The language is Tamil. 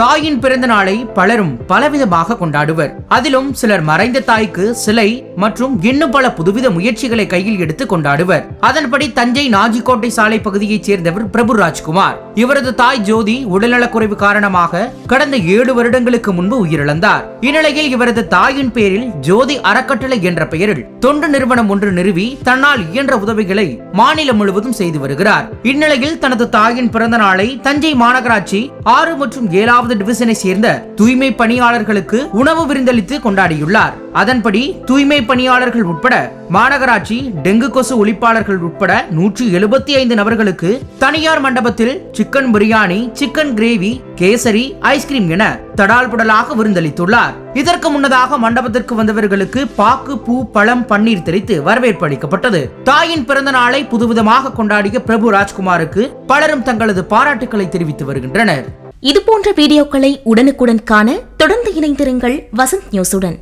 தாயின் பிறந்த நாளை பலரும் பலவிதமாக கொண்டாடுவர். அதிலும் சிலர் மறைந்த தாய்க்கு சிலை மற்றும் இன்னும் பல புதுவித முயற்சிகளை கையில் எடுத்து கொண்டாடுவர். அதன்படி தஞ்சை நாஜிக்கோட்டை சாலை பகுதியைச் சேர்ந்தவர் பிரபு ராஜ்குமார். இவரது தாய் ஜோதி உடல்நலக்குறைவு காரணமாக கடந்த ஏழு வருடங்களுக்கு முன்பு உயிரிழந்தார். இந்நிலையில் இவரது தாயின் பேரில் ஜோதி அறக்கட்டளை என்ற பெயரில் தொண்டு நிறுவனம் ஒன்று நிறுவி தன்னால் இயன்ற உதவிகளை மாநிலம் முழுவதும் செய்து வருகிறார். இந்நிலையில் தனது தாயின் பிறந்த நாளை தஞ்சை மாநகராட்சி ஆறு மற்றும் ஏழாவது மூன்றாவது டிவிஷனை சேர்ந்த தூய்மை பணியாளர்களுக்கு உணவு விருந்தளித்து கொண்டாடியுள்ளார். அதன்படி தூய்மை பணியாளர்கள் உட்பட மாநகராட்சி டெங்கு கொசு ஒழிப்பாளர்கள் உட்பட நூற்றி எழுபத்தி ஐந்து நபர்களுக்கு தனியார் மண்டபத்தில் chicken biryani chicken gravy kesari ice cream என தடால் புடலாக விருந்தளித்துள்ளார். இதற்கு முன்னதாக மண்டபத்திற்கு வந்தவர்களுக்கு பாக்கு பூ பழம் பன்னீர் தெளித்து வரவேற்பு அளிக்கப்பட்டது. தாயின் பிறந்த நாளை புதுவிதமாக கொண்டாடிய பிரபு ராஜ்குமாருக்கு பலரும் தங்களது பாராட்டுக்களை தெரிவித்து வருகின்றனர். இது போன்ற வீடியோக்களை உடனுக்குடன் காண தொடர்ந்து இணைந்திருங்கள் வசந்த் நியூஸுடன்.